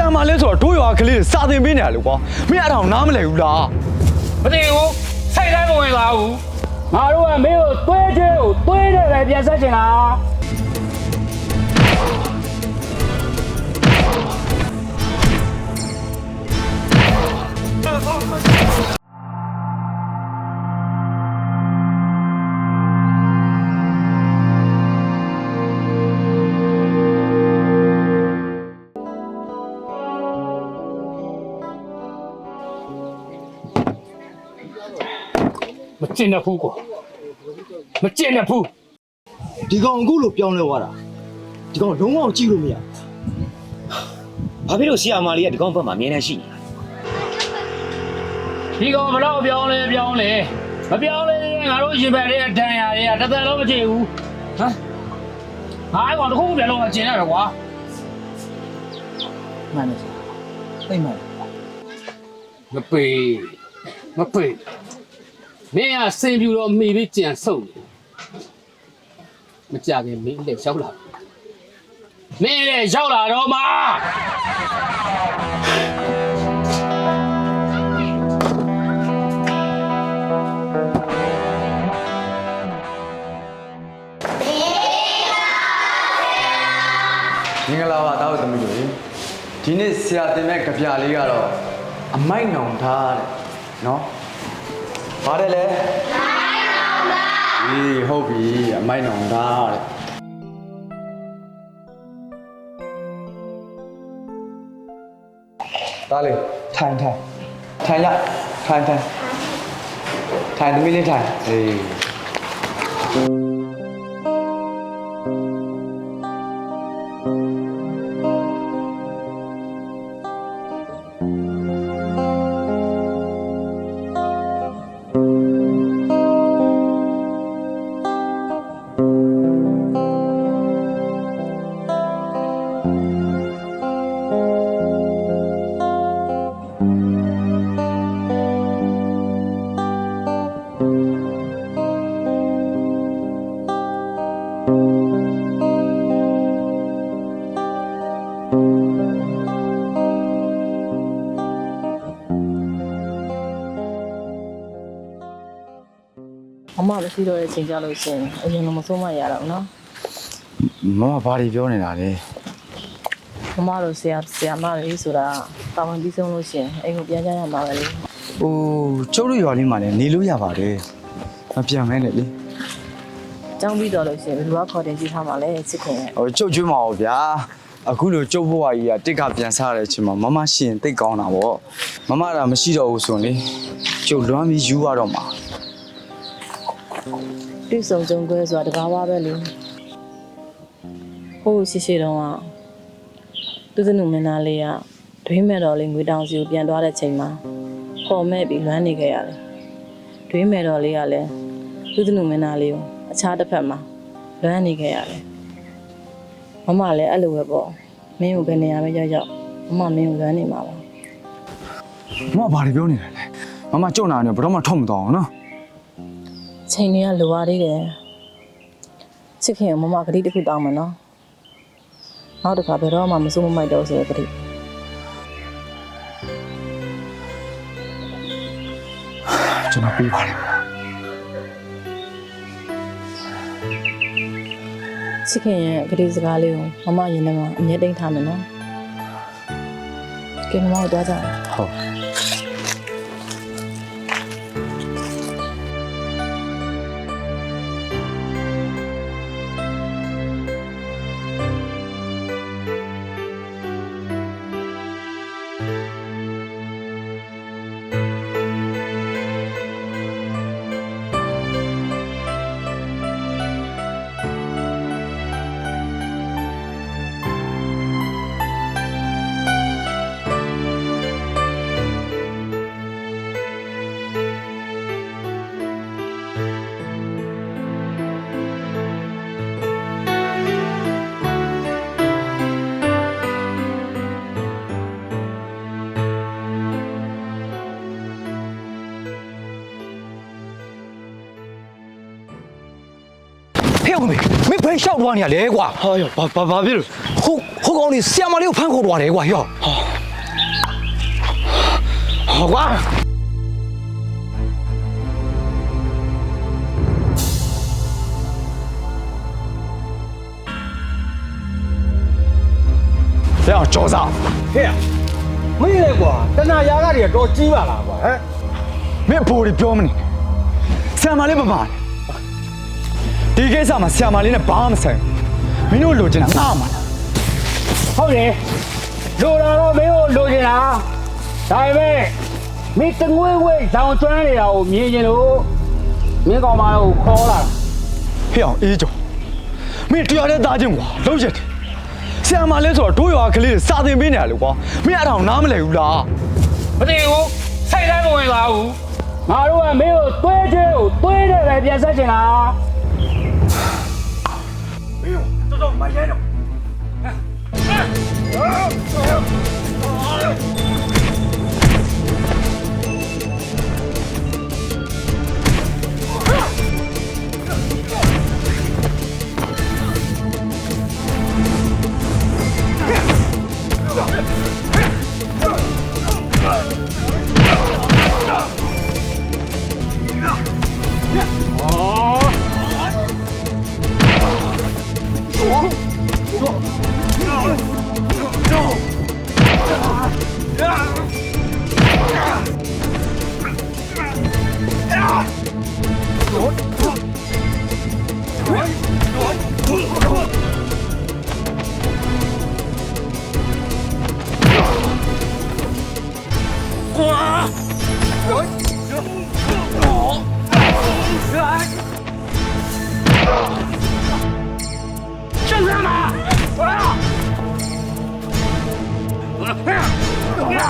ရာမလဲဆိုတော့တို့ရွာကလေးတွေစာသင်ပေးနေရလေကွာမင်းအဲ့ဒါကိုနားမလဲဘူးလားမသိဘူးစိတ်တိုင်းမဝင်ပါဘူးငါတို့ကမင်းကိုသွေးကျွေးကိုသွေးတယ်ပဲပြန်ဆက်ချင်တာ မကျင်တဲ့ဖူးကွာမကျင်တဲ့ဖူးဒီကောင်အခုလိုပြောင်းလဲသွားတာဒီကောင်လုံးဝကြည့်လို့မရဘာဖြစ်လို့ဆီယာမာလေးကဒီကောင်ဘက်မှာအမြဲတမ်းရှိနေတာဒီကောင်ဘလောက်ပြောင်းလဲပြောင်းလဲမပြောင်းလဲရင်ငါတို့ရင်ဘက်တွေကဒဏ်ရာတွေကတစ်သက်လုံးမကြည့်ဘူးဟမ်ငါကောင်တစ်ခုခုပြန်လို့မကျင်ရတယ်ကွာမှန်တယ်သိမှန်တယ်မပေမပေ မင်းကစင်ပြူတော့မိပြီးကြံဆုပ်နေမကြခင်မင်းလည်းရောက်လာမင်းလည်းရောက်လာတော့မှာမင်္ဂလာပါတောက်သမီးတို့ရေဒီနေ့ဆရာတင်မဲ့ကြပြလေးကတော့အမိုက်နောင်ထားတဲ့နော် ပါတယ်လေအေးဟုတ်ပြီအမိုက်နောင်ထားတဲ့ဒါလေထိုင်ထိုင်ထိုင်ရထိုင်ထိုင်ထိုင်သမီးလေးထိုင်အေးအ မမရှိတော့တဲ့ချိန်ကြလို့ရှရင်အရင်ကမဆုံးမရတော့ဘူးနော်မမဘာတွေပြောနေတာလဲမမတို့ဆရာဆရာမတွေဆိုတာတာဝန်ပြီးဆုံးလို့ရှရင်အိမ်ကိုပြန်ကြရမှာပဲလေဟိုကျုပ်တို့ရွာလေးမှာလည်းနေလို့ရပါတယ်မပြန်မဲနဲ့လေကျောင်းပြီးတော့လို့ရှရင်ဘယ်လိုကခေါ်တင်ကြည့်ထားမှာလဲချစ်ခင်ရဲ့ဟိုကျုပ်ကျွေးမှာပေါ့ဗျာအခုလိုကျုပ်ဘွားကြီးကတစ်ကပြန်စားတဲ့အချိန်မှာမမရှိရင်တိတ်ကောင်းတာပေါ့မမတာမရှိတော့ဘူးဆိုရင်လေကျုပ်လွမ်းပြီးယူရတော့မှာ ပြည့်စုံကြုံခွဲဆိုတာတကားဝါပဲလေဟိုးရှိရှိတော့ကသူစနုမင်းသားလေးကဒွေးမဲ့တော်လေးငွေတောင်စီကိုပြန်သွားတဲ့ချိန်မှာပေါ်မဲ့ပြီးလွမ်းနေခဲ့ရတယ်ဒွေးမဲ့တော်လေးကလည်းသူစနုမင်းသားလေးကိုအခြားတစ်ဖက်မှာလွမ်းနေခဲ့ရတယ်မမလည်းအဲ့လိုပဲပေါ့မင်းကိုဘယ်နေရာပဲရောက်ရောက်မမမင်းကိုလွမ်းနေမှာပါမမဘာတွေပြောနေတာလဲမမကြုံနာနေဘယ်တော့မှထုတ်မတော့ဘူးနော် ချိန်တွေကလိုပါသေးတယ်ချစ်ခင်ကမမဂတိတစ်ခုတောင်းမယ်နော်နောက်တစ်ခါဘယ်တော့မှမစိုးမမိုက်တော့ဆိုရယ်ဂတိကျွန်တော်ပြီးပါတယ်ချစ်ခင်ရဲ့ဂတိစကားလေးကိုမမရင်ထဲမှာအမြဲတိတ်ထားမယ်နော်ကဲမမတို့သွားကြအောင်ဟုတ် ဟဲ့ဦးမေမင်းဘယ်လျှောက်သွားနေရလဲကွာ ဟာရောဘာဘာဘာဖြစ်လို့ ဟိုဟိုကောင်လေးဆီယမလေးကိုဖမ်းခေါ်သွားတယ်ကွာရော ဟာ 好瓜。这样找啥？ ဟဲ့မင်းလေကွာတဏှာရာကတွေတော့ကြီးပါလားကွာဟမ် မင်းဘူရီပြောမနေနဲ့ဆရာမလေးမပါနဲ့ ဒီကိစ္စမှာဆရာမလေးနဲ့ဘာမှမဆိုင်ဘူးမင်းတို့လိုချင်တာငါ့မှာလားဟုတ်တယ်လိုတာတော့မင်းကိုလိုချင်တာဒါပေမဲ့မင်းတငွေ့ဝိတ်တောင်ကျွမ်းနေတာကိုမြင်ရင်လို့မင်းကောင်မကိုခေါ်လာဟဲ့အောင်အေးကြောမင်းတရားတဲ့သားချင်းကွာလုံးရက်တယ်ဆရာမလေးဆိုတော့တို့ရွာကလေးတွေစာသင်ပေးနေရလေကွာမင်းအဲ့ဒါကိုနားမလည်ဘူးလားမသိဘူးစိတ်လည်းမဝင်ပါဘူးငါတို့ကမင်းကိုသွေးချဲကိုသွေးတယ်ပဲပြန်ဆက်ချင်တာ 站在哪？啊！Yeah!